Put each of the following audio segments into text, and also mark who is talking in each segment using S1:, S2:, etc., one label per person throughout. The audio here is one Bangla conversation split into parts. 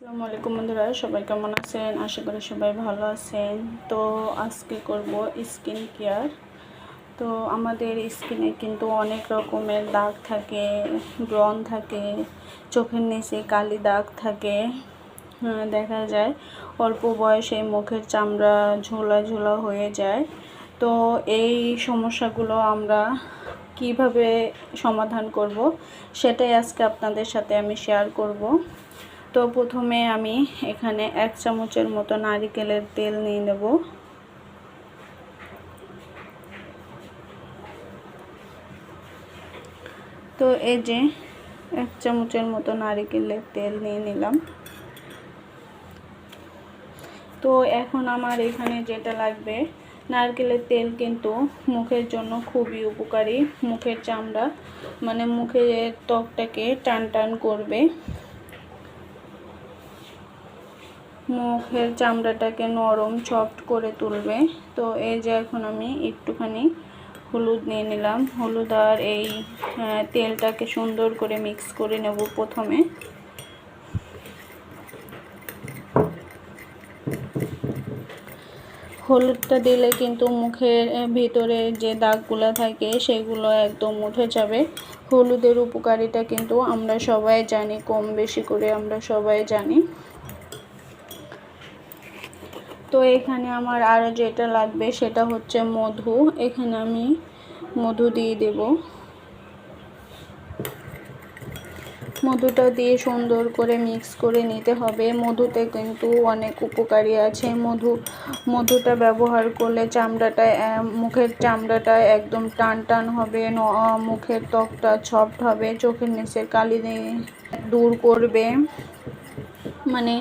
S1: আসসালামু আলাইকুম বন্ধুরা সবাই কেমন আছেন? আশা করি সবাই ভালো আছেন। তো আজকে করব স্কিন কেয়ার। তো আমাদের স্কিনে কিন্তু অনেক রকমের দাগ থাকে ব্রন থাকে চোখের নিচে কালি দাগ থাকে। হ্যাঁ, দেখা যায় অল্প বয়সে মুখের চামড়া ঝোলা ঝোলা হয়ে যায়। তো এই সমস্যাগুলো আমরা কীভাবে সমাধান করব সেটাই আজকে আপনাদের সাথে আমি শেয়ার করব। তো প্রথমে আমি এখানে এক চামচের মতো নারিকেলের তেল নিয়ে নেব। তো এই যে এক চামচের মতো নারিকেলের তেল নিয়ে নিলাম। তো এখন আমার এখানে যেটা লাগবে, নারকেলের তেল কিন্তু মুখের জন্য খুবই উপকারী, মুখের চামড়া মানে মুখের ত্বকটাকে টান টান করবে। মুখের চামড়াটাকে নরম সফট করে তুলবে। তো এই যে এখন আমি একটুখানি হলুদ নিয়ে নিলাম। হলুদ আর এই তেলটাকে সুন্দর করে মিক্স করে নেব প্রথমে। হলুদটা দিলে কিন্তু মুখের ভিতরে যে দাগগুলো থাকে সেগুলো একদম উঠে যাবে। হলুদের উপকারিতা কিন্তু আমরা সবাই জানি, কম বেশি করে আমরা সবাই জানি। তো এখানে আমার আরও যেটা লাগবে সেটা হচ্ছে মধু। এখানে আমি মধু দিয়ে দেব। মধুটা দিয়ে সুন্দর করে মিক্স করে নিতে হবে। মধুতে কিন্তু অনেক উপকারী আছে। মধু, মধুটা ব্যবহার করলে চামড়াটা মুখের চামড়াটা একদম টান টান হবে মুখের ত্বকটা সফট হবে, চোখের নিচের কালি দূর করবে। মানে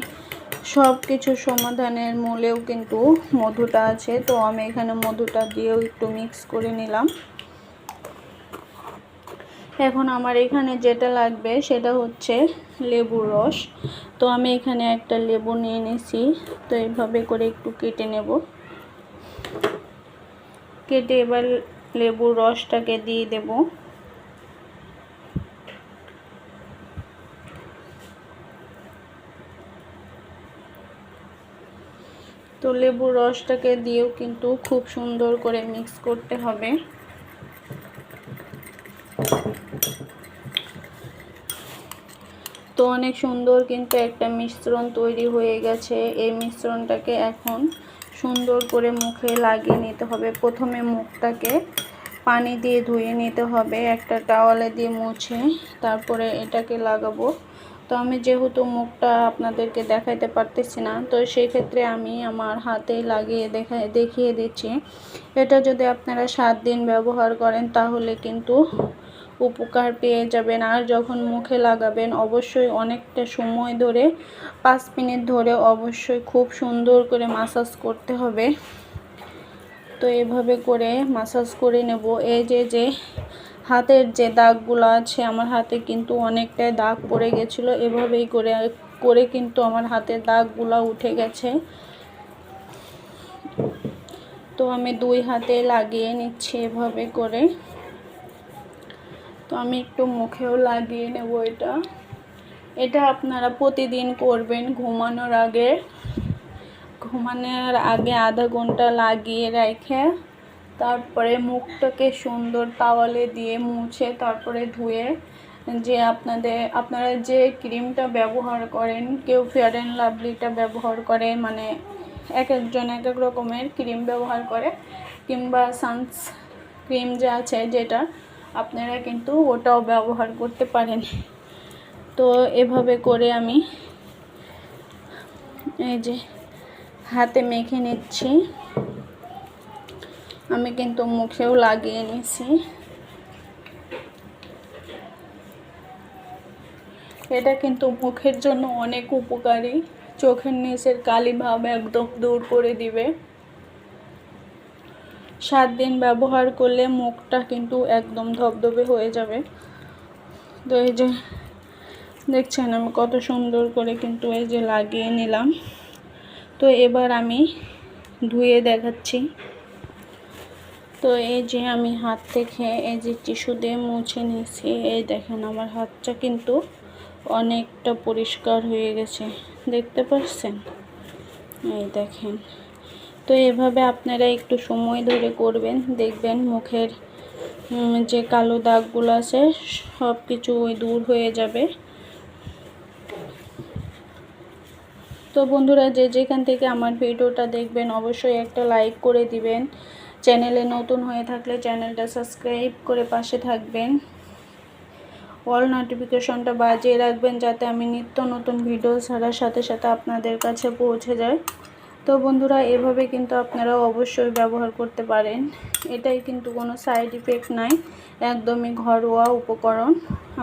S1: সব কিছু সমাধানের মূলেও কিন্তু মধুটা আছে। তো আমি এখানে মধুটা দিয়েও একটু মিক্স করে নিলাম। এখন আমার এখানে যেটা লাগবে সেটা হচ্ছে লেবুর রস। তো আমি এখানে একটা লেবু নিয়ে নিছি। তো এইভাবে করে একটু কেটে নেব। কেটে এবার লেবুর রসটাকে দিয়ে দেবো। তো লেবুর রসটাকে দিয়েও কিন্তু খুব সুন্দর করে মিক্স করতে হবে। তো অনেক সুন্দর কিন্তু একটা মিশ্রণ তৈরি হয়ে গেছে। এই মিশ্রণটাকে এখন সুন্দর করে মুখে লাগিয়ে নিতে হবে। প্রথমে মুখটাকে পানি দিয়ে ধুয়ে নিতে হবে। একটা টাওয়ালে দিয়ে মুছে তারপরে এটাকে লাগাবো। তো আমি যেহেতু মুখটা আপনাদেরকে দেখাইতে পারতেছি না, তো সেই ক্ষেত্রে আমি আমার হাতে লাগিয়ে দেখা দেখিয়ে দিচ্ছি। এটা যদি আপনারা সাত দিন ব্যবহার করেন তাহলে কিন্তু উপকার পেয়ে যাবেন। আর যখন মুখে লাগাবেন, অবশ্যই অনেকটা সময় ধরে, পাঁচ মিনিট ধরে অবশ্যই খুব সুন্দর করে মাসাজ করতে হবে। তো এভাবে করে মাসাজ করে নেব। এই যে যে হাতের যে দাগগুলো আছে আমার হাতে কিন্তু অনেকটাই দাগ পড়ে গেছিল। এভাবেই করে করে কিন্তু আমার হাতের দাগগুলো উঠে গেছে। তো আমি দুই হাতে লাগিয়ে নিচ্ছি এভাবে করে। তো আমি একটু মুখেও লাগিয়ে নেব এটা। এটা আপনারা প্রতিদিন করবেন ঘুমানোর আগে। ঘুমানোর আগে আধা ঘণ্টা লাগিয়ে রেখে তারপরে মুখটাকে সুন্দর তাওয়ালে দিয়ে মুছে তারপরে ধুয়ে যে আপনাদের, আপনারা যে ক্রিমটা ব্যবহার করেন, কেউ ফেয়ার অ্যান্ড লাভলিটা ব্যবহার করে মানে এক একজন এক এক রকমের ক্রিম ব্যবহার করে, কিংবা সানস ক্রিম যে আছে যেটা, আপনারা কিন্তু ওটাও ব্যবহার করতে পারেন। তো এভাবে করে আমি এই যে হাতে মেখে নিচ্ছি। আমি কিন্তু মুখেও লাগিয়ে নিছি এটা কিন্তু মুখের জন্য অনেক উপকারী। চোখের নিচের কালি ভাব একদম দূর করে দিবে। সাত দিন ব্যবহার করলে মুখটা কিন্তু একদম ধবধবে হয়ে যাবে। তো এই যে দেখছেন আমি কত সুন্দর করে কিন্তু এই যে লাগিয়ে নিলাম। তো এবার আমি ধুয়ে দেখাচ্ছি। তো এই যে আমি হাত থেকে এই যে টিস্যু দিয়ে মুছে নিয়েছি, এই দেখেন আমার হাতটা কিন্তু অনেকটা পরিষ্কার হয়ে গেছে। দেখতে পাচ্ছেন এই দেখেন। তো এভাবে আপনারা একটু সময় ধরে করবেন, দেখবেন মুখের যে কালো দাগগুলো আছে সব কিছু ওই দূর হয়ে যাবে। তো বন্ধুরা, যে যেখান থেকে আমার ভিডিওটা দেখবেন, অবশ্যই একটা লাইক করে দিবেন। চ্যানেলে নতুন হয়ে থাকলে চ্যানেলটা সাবস্ক্রাইব করে পাশে থাকবেন। অল নোটিফিকেশনটা বাজিয়ে রাখবেন যাতে আমি নিত্য নতুন ভিডিও ছাড়ার সাথে সাথে আপনাদের কাছে পৌঁছে যায়। তো বন্ধুরা, এভাবে কিন্তু আপনারা অবশ্যই ব্যবহার করতে পারেন। এটাই কিন্তু কোনো সাইড ইফেক্ট নাই, একদমই ঘরোয়া উপকরণ।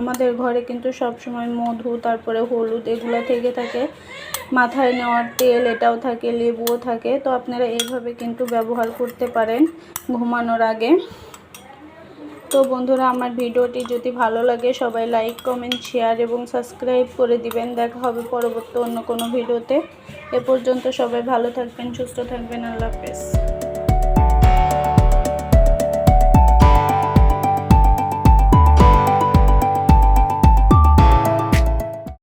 S1: আমাদের ঘরে কিন্তু সবসময় মধু, তারপরে হলুদ এগুলো থেকে থাকে। মাথায় নেওয়ার তেল, এটাও থাকে, লেবুও থাকে। তো আপনারা এইভাবে কিন্তু ব্যবহার করতে পারেন ঘুমানোর আগে। তো বন্ধুরা, আমার ভিডিওটি যদি ভালো লাগে, সবাই লাইক কমেন্ট শেয়ার এবং সাবস্ক্রাইব করে দিবেন। দেখা হবে পরবর্তী অন্য কোনো ভিডিওতে। এ পর্যন্ত সবাই ভালো থাকবেন সুস্থ থাকবেন আল্লাহ হাফেজ।